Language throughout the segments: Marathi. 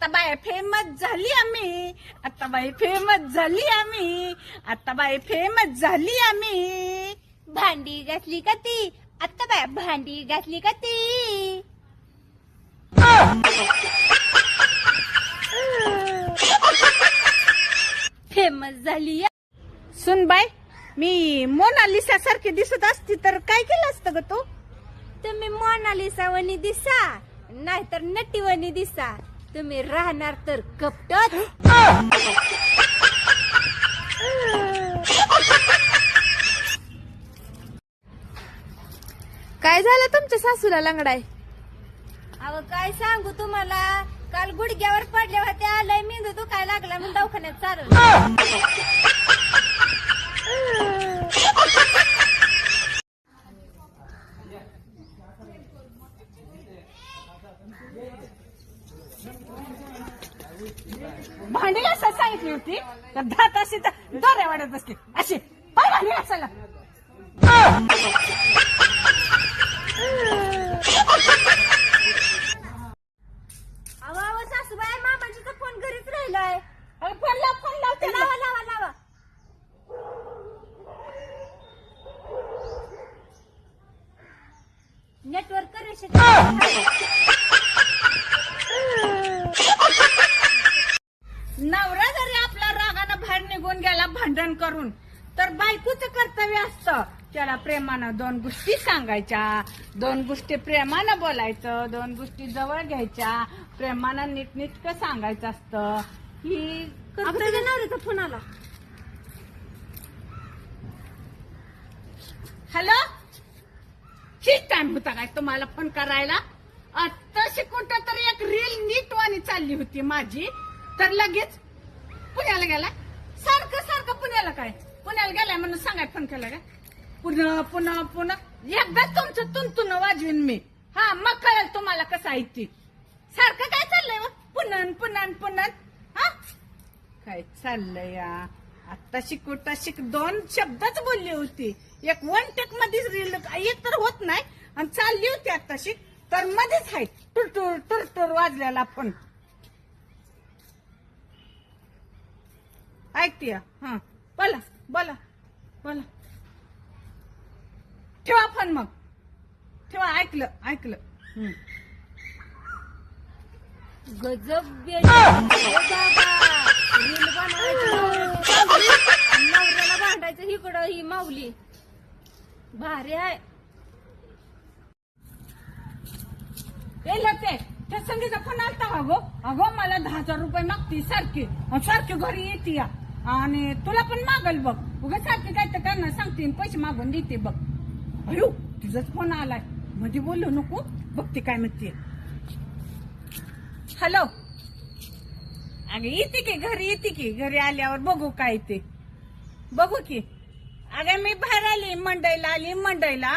आता बाय फेमस झाली आम्ही. आता बाई फेमस झाली आम्ही. आता बाई फेमस झाली आम्ही. भांडी घातली का ती? आता बाय भांडी घातली का ती? फेमस झाली सुन बाय मी मोनालिसा सारखी दिसत असती तर काय केलं असतं ग तू? तुम्ही मोनालिसा वनी दिसा नाहीतर नटीवणी दिसा. तुम्ही राहणार तर कपटत काय झालं तुमच्या सासूला लंगडाय? अहो काय सांगू तुम्हाला? काल गुडघ्यावर पडल्या होत्या लय मेंदू दुखाय लागला म्हणून दवाखान्यात चालू भांडी घासायला सांगितली होती. तर धात अशी तर दोऱ्या वाढत बसली. अशी. पाय भांडी घासायला सासूबाई मामाजीचा फोन घरीच राहिलाय. फोन लाव फोन लाव. लावा लावा लावा. नेटवर्क भांडण करून. तर बायकोचं कर्तव्य असतं. त्याला प्रेमानं दोन गोष्टी सांगायच्या. दोन गोष्टी प्रेमानं बोलायचं. दोन गोष्टी जवळ घ्यायच्या. प्रेमानं नीटनीटकं सांगायचं असतं. ही कर्तव्य नवऱ्याचा फोन आला. हॅलो? ठीक टाइम होता काय? तुम्हाला फोन करायला? आत्ताशी कुठं तरी एक रील नीट वाणी चालली होती माझी. तर लगेच पुण्याला गेला सारखं पुण्याला गेलाय म्हणून सांगाय फोन केला का? पुन्हा पुन्हा पुन्हा. एकदा तुमचं तुंतुन वाजवीन मी. हा मग कळेल तुम्हाला कसं आहे ती. सारखं काय चाललंय मग पुन्हा पुन्हा पुन्हा. हा? काय चाललंय या? आता शिकवता शिक. दोन शब्दच बोलली होती. एक वन टेक मध्येच रील एक तर होत नाही. आणि चालली होती आता शिक. तर मध्येच आहे. टुरटुर टुरटुर वाजलेला पण. ऐकते हा. बोला बोला. बोला. ठेवा फोन मग. ठेवा ऐकलं ऐकलं. हम्म. गजब बेड. ओ बाबा. रील बनवायची नवऱ्याला भांडायचं इकडं ही माऊली. भारी आहे. ए लते त्या संगीचा फोन आलता का गो अगो मला दहा हजार रुपये मागती सारखी. सारखी घरी येते या. आणि तुला पण मागल बघ. उगा सारखी काय तर करणार सांगते आणि पैसे मागून देते बघ. अयो तुझाच फोन आलाय. मध्ये बोलू नको बघते काय म्हणते. हॅलो अगं येते की घरी येते की? घरी आल्यावर बघू काय ते. बघू की. अगं मी बाहेर आली मंडईला आली मंडईला.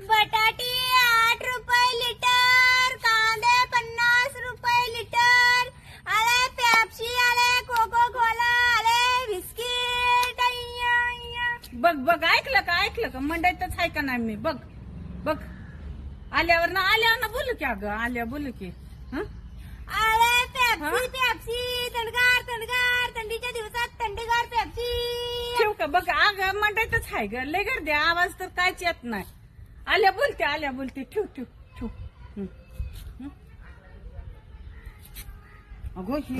बटाटी आठ रुपये लिटर का? मंडईतच आहे का नाही मी? बघ बघ. आल्यावर ना आल्यावर ना बोलू की अगं आल्या बोलू की. हं? आले पेप्सी? पेप्सी थंडगार थंडगार थंडीच्या दिवसात थंडीगार पेप्सी ठेव का? बघ अगं मंडईतच आहे ग. लय गर्दी आहे, आवाज तर कायच येत नाही. आल्या बोलते आल्या बोलते. ठेव ठेव ठेव. हं. हं? अगं ही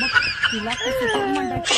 बघ तिला कसं मंडईत